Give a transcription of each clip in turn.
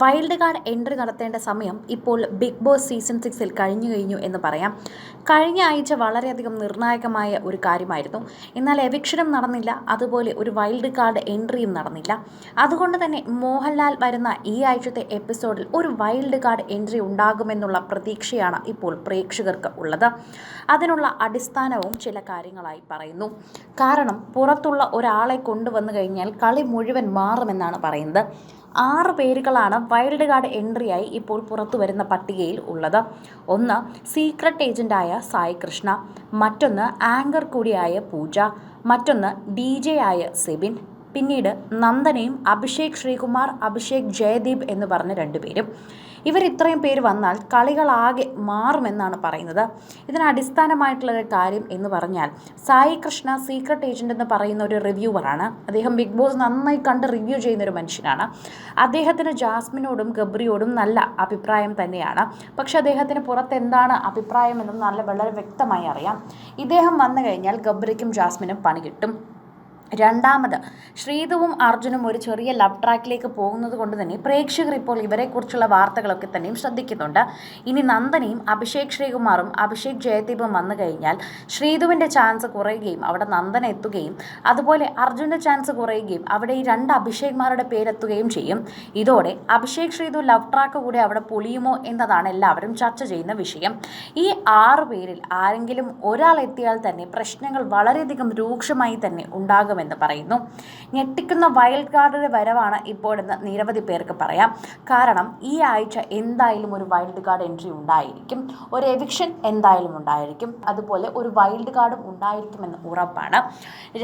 Wild card entry നടത്തേണ്ട സമയം ഇപ്പോൾ ബിഗ് ബോസ് സീസൺ സിക്സിൽ കഴിഞ്ഞു കഴിഞ്ഞു എന്ന് പറയാം. കഴിഞ്ഞ ആഴ്ച വളരെയധികം നിർണായകമായ ഒരു കാര്യമായിരുന്നു. എന്നാൽ എവിക്ഷനും നടന്നില്ല അതുപോലെ ഒരു വൈൽഡ് കാർഡ് എൻട്രിയും നടന്നില്ല. അതുകൊണ്ട് തന്നെ മോഹൻലാൽ വരുന്ന ഈ ആഴ്ചത്തെ എപ്പിസോഡിൽ ഒരു വൈൽഡ് കാർഡ് എൻട്രി ഉണ്ടാകുമെന്നുള്ള പ്രതീക്ഷയാണ് ഇപ്പോൾ പ്രേക്ഷകർക്ക് ഉള്ളത്. അതിനുള്ള അടിസ്ഥാനവും ചില കാര്യങ്ങളായി പറയുന്നു. കാരണം പുറത്തുള്ള ഒരാളെ കൊണ്ടുവന്നു കഴിഞ്ഞാൽ കളി മുഴുവൻ മാറുമെന്നാണ് പറയുന്നത്. ആറ് പേരുകളാണ് വൈൽഡ് കാർഡ് എൻട്രിയായി ഇപ്പോൾ പുറത്തു വരുന്ന പട്ടികയിൽ ഉള്ളത്. ഒന്ന് സീക്രട്ട് ഏജന്റായ സായി കൃഷ്ണ മറ്റൊന്ന് ആങ്കർ കൂടിയായ പൂജ മറ്റൊന്ന് ഡി ജെ ആയ സെബിൻ പിന്നീട് നന്ദനയും അഭിഷേക് ശ്രീകുമാർ അഭിഷേക് ജയദീപ് എന്ന് പറഞ്ഞ രണ്ടുപേരും. ഇവർ ഇത്രയും പേര് വന്നാൽ കളികളാകെ മാറുമെന്നാണ് പറയുന്നത്. ഇതിന് അടിസ്ഥാനമായിട്ടുള്ള ഒരു കാര്യം എന്ന് പറഞ്ഞാൽ സായി കൃഷ്ണ സീക്രട്ട് ഏജന്റ് എന്ന് പറയുന്ന ഒരു റിവ്യൂവറാണ് അദ്ദേഹം ബിഗ് ബോസ് നന്നായി കണ്ട് റിവ്യൂ ചെയ്യുന്ന ഒരു മനുഷ്യനാണ്. അദ്ദേഹത്തിന് ജാസ്മിനോടും ഗബ്രിയോടും നല്ല അഭിപ്രായം തന്നെയാണ്. പക്ഷേ അദ്ദേഹത്തിന് പുറത്ത് എന്താണ് അഭിപ്രായം എന്നും നല്ല വളരെ വ്യക്തമായി അറിയാം. ഇദ്ദേഹം വന്നു കഴിഞ്ഞാൽ ഗബ്രിക്കും ജാസ്മിനും പണി കിട്ടും. രണ്ടാമത് ശ്രീതുവും അർജുനും ഒരു ചെറിയ ലവ് ട്രാക്കിലേക്ക് പോകുന്നത് കൊണ്ട് തന്നെ പ്രേക്ഷകർ ഇപ്പോൾ ഇവരെക്കുറിച്ചുള്ള വാർത്തകളൊക്കെ തന്നെയും ശ്രദ്ധിക്കുന്നുണ്ട്. ഇനി നന്ദനയും അഭിഷേക് ശ്രീകുമാറും അഭിഷേക് ജയദീപും വന്നു കഴിഞ്ഞാൽ ശ്രീതുവിന്റെ ചാൻസ് കുറയുകയും അവിടെ നന്ദന എത്തുകയും അതുപോലെ അർജുന്റെ ചാൻസ് കുറയുകയും അവിടെ ഈ രണ്ട് അഭിഷേക്മാരുടെ പേരെത്തുകയും ചെയ്യും. ഇതോടെ അഭിഷേക് ശ്രീതു ലവ് ട്രാക്ക് കൂടി അവിടെ പൊളിയുമോ എന്നതാണ് എല്ലാവരും ചർച്ച ചെയ്യുന്ന വിഷയം. ഈ ആറ് പേരിൽ ആരെങ്കിലും ഒരാൾ എത്തിയാൽ തന്നെ പ്രശ്നങ്ങൾ വളരെയധികം രൂക്ഷമായി തന്നെ ഉണ്ടാകും ഉണ്ടാകുമെന്ന് പറയുന്നു. ഞെട്ടിക്കുന്ന വൈൽഡ് കാർഡിന്റെ വരവാണ് ഇപ്പോഴെന്ന് നിരവധി പേർക്ക് പറയാം. കാരണം ഈ ആഴ്ച എന്തായാലും ഒരു വൈൽഡ് കാർഡ് എൻട്രി ഉണ്ടായിരിക്കും. ഒരു എവിക്ഷൻ എന്തായാലും ഉണ്ടായിരിക്കും. അതുപോലെ ഒരു വൈൽഡ് കാർഡും ഉണ്ടായിരിക്കുമെന്ന് ഉറപ്പാണ്.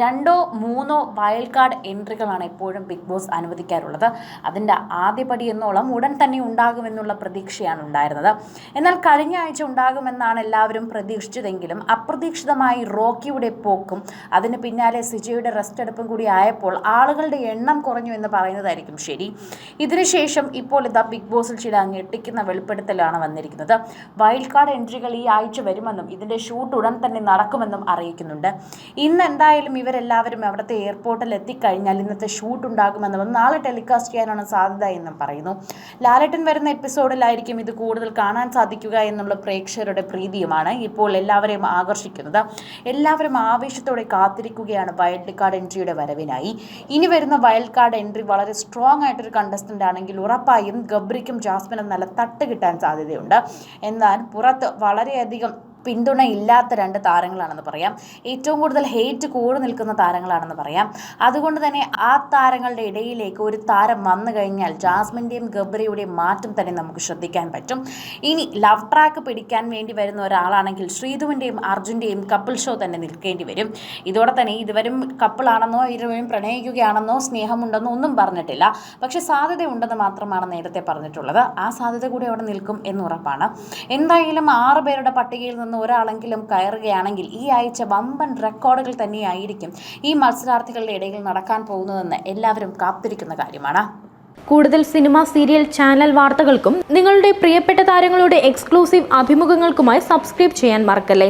രണ്ടോ മൂന്നോ വൈൽഡ് കാർഡ് എൻട്രികളാണ് എപ്പോഴും ബിഗ് ബോസ് അനുവദിക്കാറുള്ളത്. അതിന്റെ ആദ്യപടി എന്നോളം ഉടൻ തന്നെ ഉണ്ടാകുമെന്നുള്ള പ്രതീക്ഷയാണ് ഉണ്ടായിരുന്നത്. എന്നാൽ കഴിഞ്ഞ ആഴ്ച ഉണ്ടാകുമെന്നാണ് എല്ലാവരും പ്രതീക്ഷിച്ചതെങ്കിലും അപ്രതീക്ഷിതമായി റോക്കിയുടെ പോക്കും അതിന് പിന്നാലെ സിജയുടെ റെസ്റ്റ് എടുപ്പും കൂടി ആയപ്പോൾ ആളുകളുടെ എണ്ണം കുറഞ്ഞു എന്ന് പറയുന്നതായിരിക്കും ശരി. ഇതിനുശേഷം ഇപ്പോൾ ഇതാ ബിഗ് ബോസിൽ ചില ഞെട്ടിക്കുന്ന വെളിപ്പെടുത്തലാണ് വന്നിരിക്കുന്നത്. വൈൽഡ് കാർഡ് എൻട്രികൾ ഈ ആഴ്ച വരുമെന്നും ഇതിന്റെ ഷൂട്ട് ഉടൻ തന്നെ നടക്കുമെന്നും അറിയിക്കുന്നുണ്ട്. ഇന്ന് എന്തായാലും ഇവരെല്ലാവരും അവിടുത്തെ എയർപോർട്ടിൽ എത്തിക്കഴിഞ്ഞാൽ ഇന്നത്തെ ഷൂട്ട് ഉണ്ടാകുമെന്നും നാളെ ടെലികാസ്റ്റ് ചെയ്യാനാണ് സാധ്യത എന്നും പറയുന്നു. ലാലട്ടൻ വരുന്ന എപ്പിസോഡിലായിരിക്കും ഇത് കൂടുതൽ കാണാൻ സാധിക്കുക എന്നുള്ള പ്രേക്ഷകരുടെ പ്രീതിയുമാണ് ഇപ്പോൾ എല്ലാവരെയും ആകർഷിക്കുന്നത്. എല്ലാവരും ആവേശത്തോടെ കാത്തിരിക്കുകയാണ് വൈൽഡ് കാർഡ് എൻട്രിയുടെ വരവിനായി. ഇനി വരുന്ന വൈൽഡ് കാർഡ് എൻട്രി വളരെ സ്ട്രോങ് ആയിട്ടൊരു കണ്ടസ്റ്റന്റ് ആണെങ്കിൽ ഉറപ്പായും ഗബ്രിക്കും ജാസ്മിനും നല്ല തട്ട് കിട്ടാൻ സാധ്യതയുണ്ട്. എന്നാൽ പുറത്ത് വളരെയധികം പിന്തുണയില്ലാത്ത രണ്ട് താരങ്ങളാണെന്ന് പറയാം. ഏറ്റവും കൂടുതൽ ഹേറ്റ് കൂടി നിൽക്കുന്ന താരങ്ങളാണെന്ന് പറയാം. അതുകൊണ്ട് തന്നെ ആ താരങ്ങളുടെ ഇടയിലേക്ക് ഒരു താരം വന്നു കഴിഞ്ഞാൽ ജാസ്മിന്റെയും ഗബ്രിയുടെയും മാറ്റം തന്നെ നമുക്ക് ശ്രദ്ധിക്കാൻ പറ്റും. ഇനി ലവ് ട്രാക്ക് പിടിക്കാൻ വേണ്ടി വരുന്ന ഒരാളാണെങ്കിൽ ശ്രീധുവിന്റെയും അർജുന്റെയും കപ്പിൾ ഷോ തന്നെ നിൽക്കേണ്ടി വരും. ഇതോടെ തന്നെ ഇതുവരും കപ്പിളാണെന്നോ ഇരുവരും പ്രണയിക്കുകയാണെന്നോ സ്നേഹമുണ്ടെന്നോ ഒന്നും പറഞ്ഞിട്ടില്ല. പക്ഷെ സാധ്യതയുണ്ടെന്ന് മാത്രമാണ് നേരത്തെ പറഞ്ഞിട്ടുള്ളത്. ആ സാധ്യത കൂടി അവിടെ നിൽക്കും എന്ന് ഉറപ്പാണ്. എന്തായാലും ആറ് പേരുടെ പട്ടികയിൽ നിന്ന് നിന്ന് ഒരാളെങ്കിലും കയറുകയാണെങ്കിൽ ഈ ആഴ്ച വമ്പൻ റെക്കോർഡുകൾ തന്നെയായിരിക്കും ഈ മത്സരാർത്ഥികളുടെ ഇടയിൽ നടക്കാൻ പോകുന്നതെന്ന് എല്ലാവരും കാത്തിരിക്കുന്ന കാര്യമാണ്. കൂടുതൽ സിനിമ സീരിയൽ ചാനൽ വാർത്തകൾക്കും നിങ്ങളുടെ പ്രിയപ്പെട്ട താരങ്ങളുടെ എക്സ്ക്ലൂസീവ് അഭിമുഖങ്ങൾക്കുമായി സബ്സ്ക്രൈബ് ചെയ്യാൻ മറക്കല്ലേ?